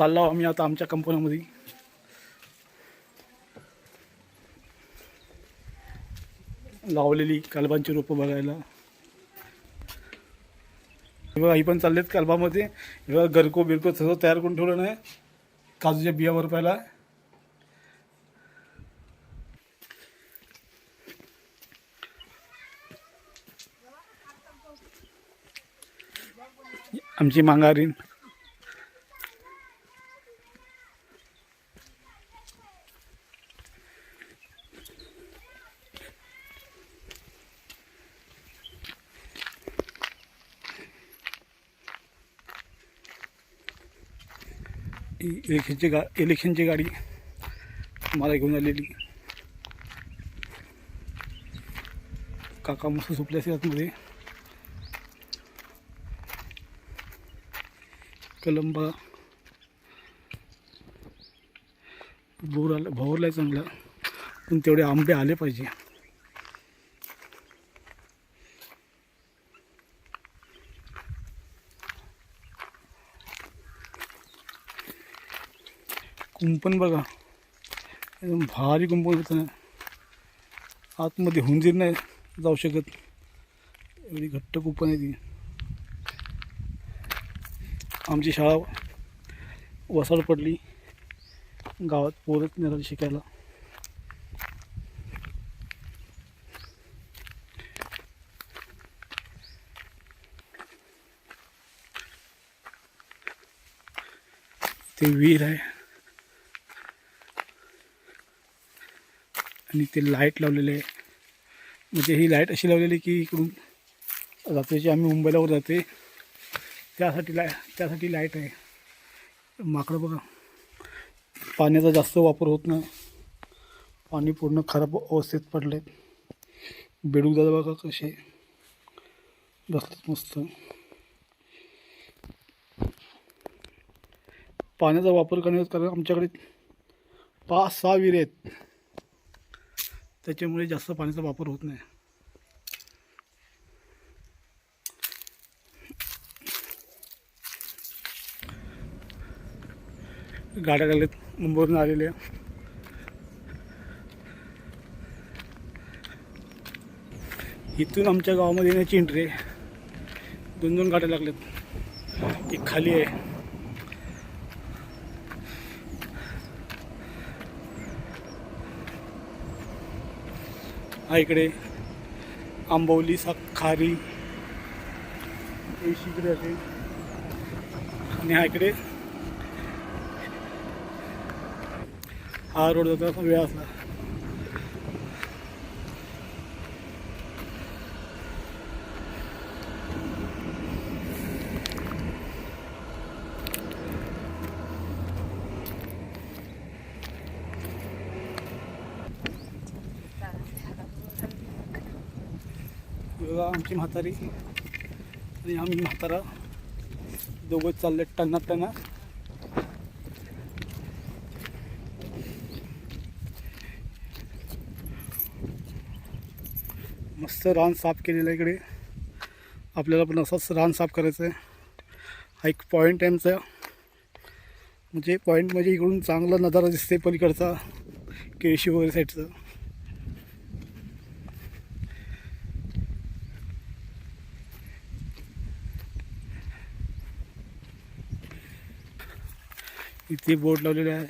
चाललो आम्ही आता आमच्या कंपनीमध्ये. लावलेली कलबांची रोपं बघायला. हे बघा ही पण चाललेत कलबामध्ये. हे बघा गरको बिरको सगळं तयार करून ठेवलं नाही काजूच्या बिया बरपायला. आमची मांगारीन इलेक्शनची गा इलेक्शनची गाडी मला घेऊन आलेली. काका मस्त झोपले असेल आतमध्ये कलंबा. भोर आला भवरलाय चांगला. पण तेवढे आंबे आले पाहिजे. कुंपण बघा. एकदम भारी कुंपण होतं. आतमध्ये हुंजीर नाही जाऊ शकत. एवढी घट्ट कुंपण आहे ती. आमची शाळा वसाड पडली. गावात पोरत नाही शिकायला. ते विहीर आहे. आणि ते लाइट लावलेले आहे. म्हणजे ही लाइट अशी लावलेली की इकडून रात्रीची आम्ही मुंबईलावर जाते. त्यासाठी लाय त्यासाठी लाइट आहे. माकडं बघा. पाण्याचा जास्त वापर होत नाही. पाणी पूर्ण खराब अवस्थेत पडले बेडूक दादा बघा कसे. बसलेत मस्त. पाण्याचा वापर करण्यात कारण आमच्याकडे पाच सहा विहीर आहेत. त्याच्यामुळे जास्त पाण्याचा वापर होत नाही. गाड्या लागल्यात. मुंबईवरून आलेल्या इथून आमच्या गावामध्ये येण्याची एंट्री आहे. दोन दोन गाड्या लागल्यात. एक खाली आहे. हा इकडे आंबवली खारी इकडे असे. आणि हा इकडे. हा रोड जाता असा वेळ असला. बघा आमची म्हातारी आणि आम्ही म्हातारा. दोघं चालले टना टना मस्त रान साफ केलेलं आहे इकडे. आपल्याला पण असंच रान साफ करायचं आहे हा एक पॉईंट आहे आमचा. म्हणजे पॉईंट म्हणजे इकडून चांगला नजारा दिसते पलीकडचा. केळशी वगैरे साईडचं. इथे बोर्ड लावलेले आहे.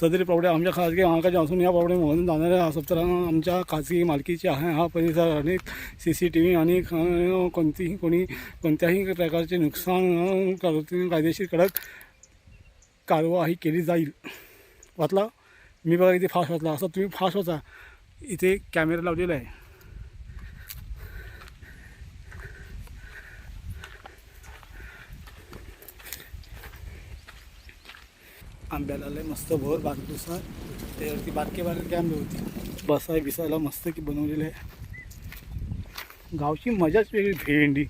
सदरी प्रॉपर्टी आमच्या खाजगी मालकाची असून या प्रॉपर्टीमधून जाणाऱ्या सप्ताह आमच्या खाजगी मालकीची आहे. हा परिसर अनेक सी सी टी व्ही आणि कोणतीही कोणी कोणत्याही प्रकारचे नुकसान न कायदेशीर कडक कारवाई केली जाईल. वाचला? मी बघा इथे फास्ट वाचला. असं तुम्ही फास्ट वाचा. इथे कॅमेरा लावलेला आहे. आंब्याला लय मस्त भर बारकुसा त्यावरती बारके बारके आंबे होते. बसाय बिसायला मस्त की बनवलेले आहे. गावची मजाच वेगळी भेंडी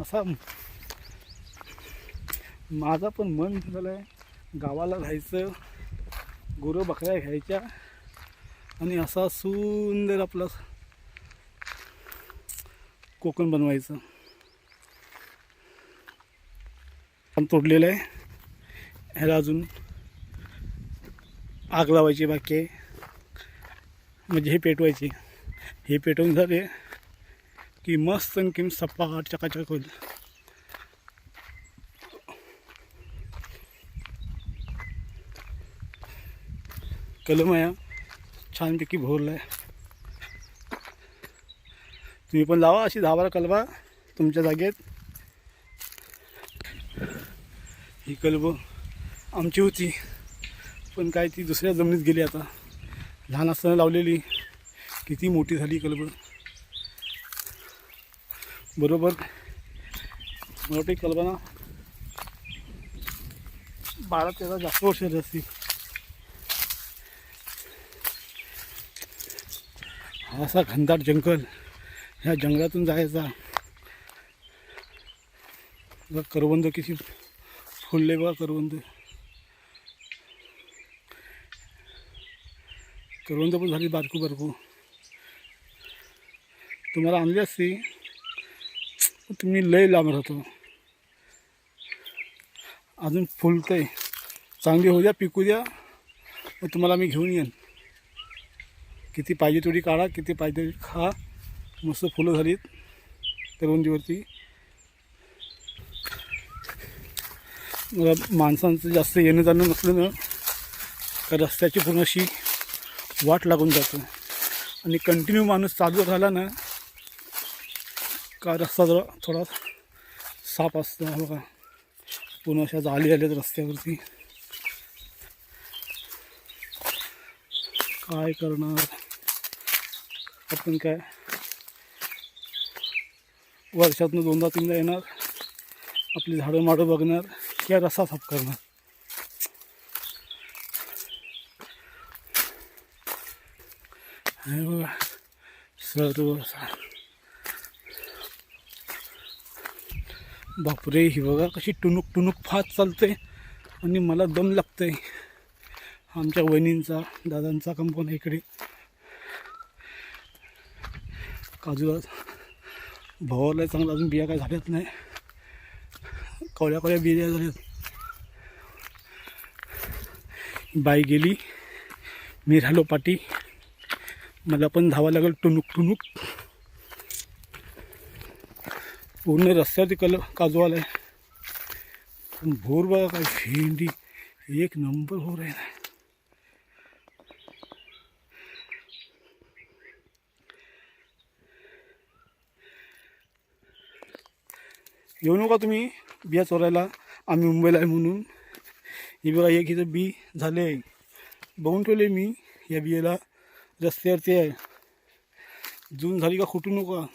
असा माझा पण मन झालं आहे गावाला राहायचं गुरं बकऱ्या घ्यायच्या आणि असा सुंदर आपला कोकण बनवायचं. पण तोडलेलं आहे. ह्याला अजून आग लावायची बाकी आहे. म्हणजे हे पेटवायचे. हे पेटवून झाले की मस्त आणखीन सपाट चकाचक होईल. कलम आहे छानपैकी भोरला आहे तुम्ही पण लावा अशी दहा बारा कलबा तुमच्या जागेत. ही कलब आमची होती. पण काय ती दुसऱ्या जमिनीत गेली आता. लहान असताना लावलेली. किती मोठी झाली कलब बरोबर. मला कल्पना बारा तेरा जास्त वर्ष असतील हा असा घनदाट जंगल. ह्या जंगलातून जायचा. करवंद किती फुलले बा करवंद. करवंद पण झाली बारकू बारकू. तुम्हाला आणली असती तुम्ही लय लांब राहतो. अजून फुलतंय चांगली होऊ द्या पिकू द्या मग तुम्हाला मी घेऊन येईन. किती पाहिजे तेवढी काढा किती पाहिजे तेवढी खा. मस्त फुलं झालीत करवंदीवरती मला माणसांचं जास्त येणं जाणं नसलं ना का रस्त्याची पूर्ण अशी वाट लागून जातो. आणि कंटिन्यू माणूस चालू राहिला ना का रस्ता जरा थोडा साफ असतो बघा. पूर्ण अशा जाली आल्यात रस्त्यावरती. काय करणार? आपण काय? वर्षातून दोनदा तीनदा येणार. आपली झाडं माडं बघणार. किंवा रस्ता साफ करणार. हे बघा सर्व बापरे ही बघा कशी टुनुक टुनुक फात चालते आणि मला दम लागते आमच्या वहिनींचा दादांचा कंपन इकडे. काजूला भावाला चांगला अजून बिया काय झाल्यात नाही. कवड्या कवड्या बिया झाल्यात. बाई गेली. मी राहिलो पाठी मला पण धावा लागेल. टुनुक टुनुक पूर्ण रस्त्यावरती कल काजू आहे पण भोर बघा काय भेंडी एक नंबर भोर आहे ना. येऊ नका तुम्ही. बिया चोरायला. आम्ही मुंबईला आहे म्हणून. हे बघा एक इथं बी झाले. बघून ठेवले मी या बियाला. रस्त्यावरती आहे. जून झाली का खुटू नका.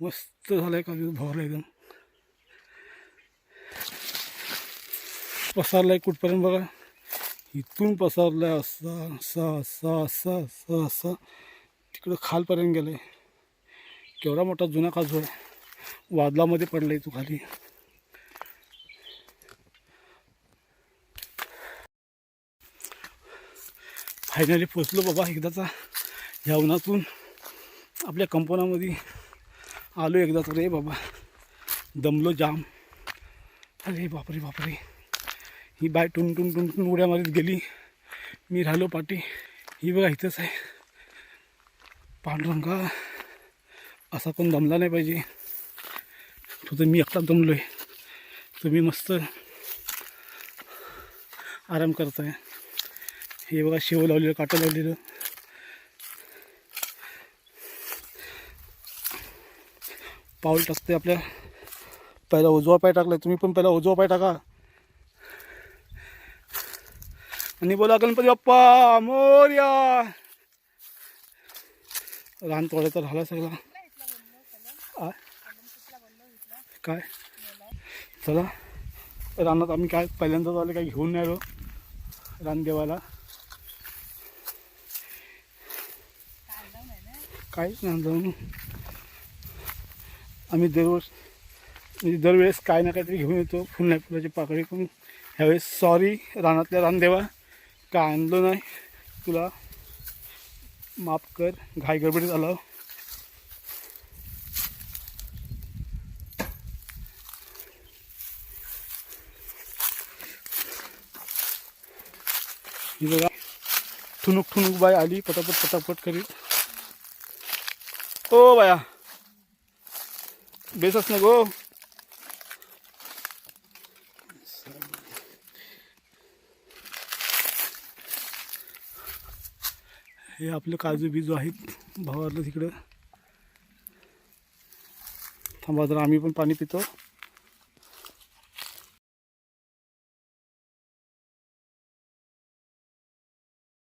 मस्त झालं आहे का भरला एकदम. आहे कुठपर्यंत बघा. इथून पसारलाय असा असा असा असा असा असा. तिकडं खालपर्यंत गेलं आहे केवढा मोठा जुना काजू आहे. वादलामध्ये पडलाय तू खाली. फायनली पोचलो बाबा एकदाचा. ह्या उन्हातून आपल्या कंपनामध्ये आलो एकदाच. रे बाबा दमलो जाम. अरे बापरे बापरे. ही बाय टुन टुन टुन टुन उड्या मारीत गेली. मी राहिलो पाठी. ही बघा इथंच आहे. पांडुरंगा असा कोण दमला नाही पाहिजे. तो तर मी एकटा दमलो आहे तुम्ही मस्त आराम करताय. हे बघा शेव लावलेलं काटं लावलेलं. पाऊल टाकते आपल्या. पहिला उजवा पाय टाकला तुम्ही पण पहिला उजवा पाय टाका. आणि बोला गणपती बाप्पा मोर्या. रान तोडायचा झाला सगळा. काय? चला. रानात आम्ही काय पहिल्यांदाच आले काय घेऊन नाही आलो. रानदेवाला काहीच नाही जाऊन आम्ही दररोज म्हणजे दरवेळेस काय ना काहीतरी घेऊन येतो फुल नाही फुलाची पाकळी करून. ह्यावेळेस सॉरी रानातल्या रानदेवा काय आणलं नाही. तुला माफ कर घाई गडबडीत आलं बघा. ठुणूक ठुणूक बाय आली पटापट पटापट करीत. हो बाया. बेसच ना गो हे आपले काजू बिजू आहेत भावातलं तिकडं. थांबा जरा आम्ही पण पाणी पितो.